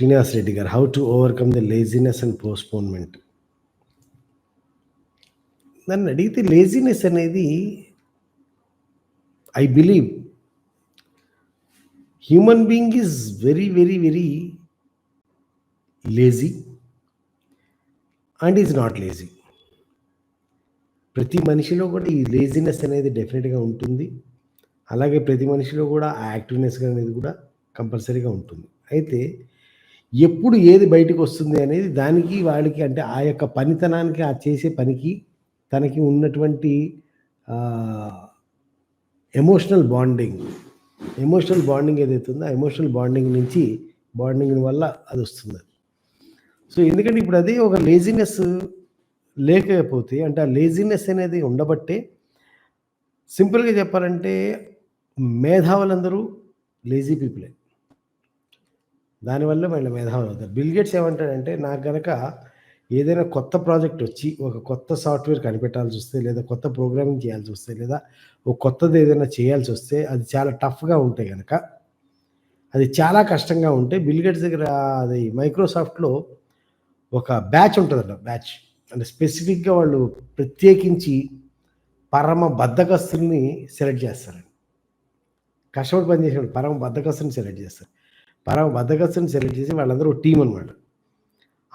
Srinivas Reddy garu how to overcome the laziness and postponement నన్ను అడిగితే laziness అనేది I believe human being is very very very lazy and is not lazy ప్రతి మనిషిలో కూడా ఈ laziness అనేది డెఫినెట్గా ఉంటుంది. అలాగే ప్రతి మనిషిలో కూడా ఆ యాక్టివ్నెస్ అనేది కూడా కంపల్సరీగా ఉంటుంది. అయితే ఎప్పుడు ఏది బయటకు వస్తుంది అనేది దానికి వాడికి అంటే ఆ యొక్క పనితనానికి ఆ చేసే పనికి తనకి ఉన్నటువంటి ఎమోషనల్ బాండింగ్ ఎమోషనల్ బాండింగ్ ఏదైతే ఉందో ఆ ఎమోషనల్ బాండింగ్ నుంచి బాండింగ్ వల్ల అది వస్తుంది. సో ఎందుకంటే ఇప్పుడు అది ఒక లేజినెస్ లేకపోతే అంటే ఆ లేజినెస్ అనేది ఉండబట్టే సింపుల్గా చెప్పాలంటే మేధావులందరూ లేజీ పీపులే దానివల్ల మళ్ళీ మేధావులు అవుతారు. బిల్ గేట్స్ ఏమంటాడంటే నాకు గనక ఏదైనా కొత్త ప్రాజెక్ట్ వచ్చి ఒక కొత్త సాఫ్ట్వేర్ కనిపెట్టాల్సి వస్తే లేదా కొత్త ప్రోగ్రామింగ్ చేయాల్సి వస్తే లేదా ఒక కొత్తది ఏదైనా చేయాల్సి వస్తే అది చాలా టఫ్గా ఉంటే కనుక అది చాలా కష్టంగా ఉంటే బిల్ గేట్స్ దగ్గర అది మైక్రోసాఫ్ట్లో ఒక బ్యాచ్ ఉంటుందట బ్యాచ్. అంటే స్పెసిఫిక్గా వాళ్ళు ప్రత్యేకించి పరమ బద్ధకస్తుల్ని సెలెక్ట్ చేస్తారండి. కష్టపడి పనిచేసేవాళ్ళు పరమ బద్ధకస్తుని సెలెక్ట్ చేస్తారు. పరమ బద్దగస్తుని సెలెక్ట్ చేసి వాళ్ళందరూ టీం అనమాట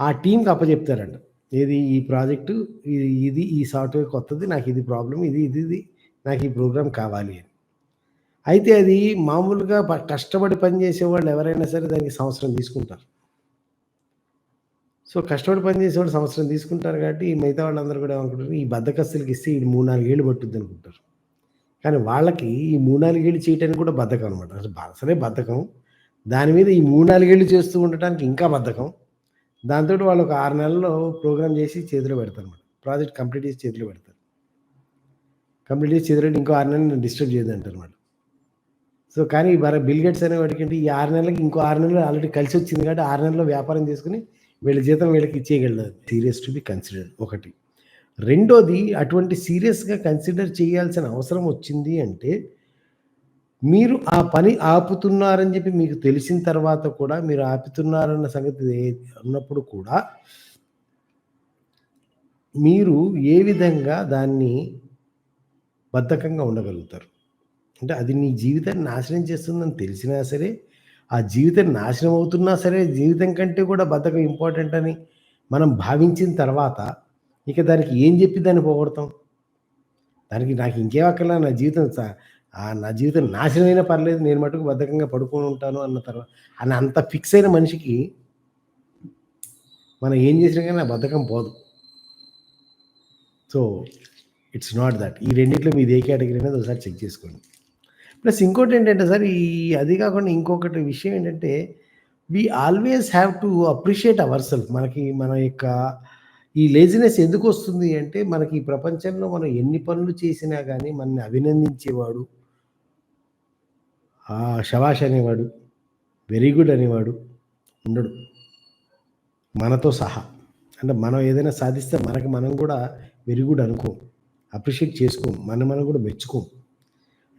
ఆ టీంకి అప్పచెప్తారంట. ఏది ఈ ప్రాజెక్టు ఇది ఇది ఈ సాఫ్ట్వేర్ కొత్తది నాకు ఇది ప్రాబ్లం ఇది ఇది ఇది నాకు ఈ ప్రోగ్రామ్ కావాలి అని. అయితే అది మామూలుగా ప- కష్టపడి పనిచేసే వాళ్ళు ఎవరైనా సరే దానికి సంవత్సరం తీసుకుంటారు. సో కష్టపడి పనిచేసేవాడు సంవత్సరం తీసుకుంటారు కాబట్టి ఈ మిగతా వాళ్ళందరూ కూడా ఏమనుకుంటారు ఈ బద్దకస్తులకి ఇస్తే ఈ మూడు నాలుగు ఏళ్ళు పట్టుద్ది అనుకుంటారు. కానీ వాళ్ళకి ఈ మూడు నాలుగేళ్ళు చేయటానికి కూడా బద్ధకం అనమాట అసలు అసలే బద్ధకం. దాని మీద ఈ మూడు నాలుగేళ్ళు చేస్తూ ఉండటానికి ఇంకా బద్ధకం. దాంతో వాళ్ళు ఒక ఆరు నెలల్లో ప్రోగ్రామ్ చేసి చేతిలో పెడతారు అనమాట ప్రాజెక్ట్ కంప్లీట్ చేసి చేతిలో పెడతారు. కంప్లీట్ చేసి చేతిలో ఇంకో ఆరు నెలలు డిస్టర్బ్ చేయదంటారు అనమాట సో కానీ మరి బిల్ గేట్స్ అనేవాడికి అంటే ఈ ఆరు నెలలకి ఇంకో ఆరు నెలలు ఆల్రెడీ కలిసి వచ్చింది కాబట్టి ఆరు నెలల్లో వ్యాపారం చేసుకుని వీళ్ళ జీతం వీళ్ళకి ఇచ్చేయగలదు. సీరియస్ టు బి కన్సిడర్ ఒకటి. రెండోది అటువంటి సీరియస్గా కన్సిడర్ చేయాల్సిన అవసరం వచ్చింది అంటే మీరు ఆ పని ఆపుతున్నారని చెప్పి మీకు తెలిసిన తర్వాత కూడా మీరు ఆపుతున్నారన్న సంగతి అన్నప్పుడు ఉన్నప్పుడు కూడా మీరు ఏ విధంగా దాన్ని బద్ధకంగా ఉండగలుగుతారు? అంటే అది నీ జీవితాన్ని నాశనం చేస్తుందని తెలిసినా సరే ఆ జీవితం నాశనం అవుతున్నా సరే జీవితం కంటే కూడా బద్ధకం ఇంపార్టెంట్ అని మనం భావించిన తర్వాత ఇక దానికి ఏం చెప్పి దాన్ని పోగొడతాం? దానికి నాకు ఇంకేం అక్కర్లా? నా జీవితం ఆ నా జీవితం నాశనమైనా పర్లేదు నేను మటుకు బద్ధకంగా పడుకొని ఉంటాను అన్న తర్వాత అని అంత ఫిక్స్ అయిన మనిషికి మనం ఏం చేసినా కానీ ఆ బద్ధకం పోదు. సో ఇట్స్ నాట్ దట్ ఈ రెండింటిలో మీది ఏ కేటగిరీ అనేది ఒకసారి చెక్ చేసుకోండి. ప్లస్ ఇంకోటి ఏంటంటే సార్ ఈ అది కాకుండా ఇంకొకటి విషయం ఏంటంటే we always have to appreciate our self మనకి మన యొక్క ఈ లేజినెస్ ఎందుకు వస్తుంది అంటే మనకి ఈ ప్రపంచంలో మనం ఎన్ని పనులు చేసినా కానీ మనని అభినందించేవాడు ఆ శవాష్ అనేవాడు వెరీ గుడ్ అనేవాడు ఉండడు. మనతో సహా. అంటే మనం ఏదైనా సాధిస్తే మనకి మనం కూడా వెరీ గుడ్ అనుకోం. అప్రిషియేట్ చేసుకోం. మనం మనం కూడా మెచ్చుకోం.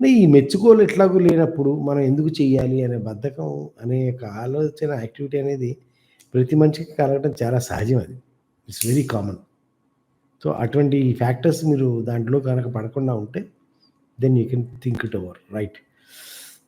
అంటే ఈ మెచ్చుకోలు ఎట్లాగూ లేనప్పుడు మనం ఎందుకు చేయాలి అనే బద్ధకం అనే యొక్క ఆలోచన యాక్టివిటీ అనేది ప్రతి మనిషికి కలగడం చాలా సహజం అది. ఇట్స్ వెరీ కామన్ సో అటువంటి ఫ్యాక్టర్స్ మీరు దాంట్లో కనుక పడకుండా ఉంటే then you can think it over right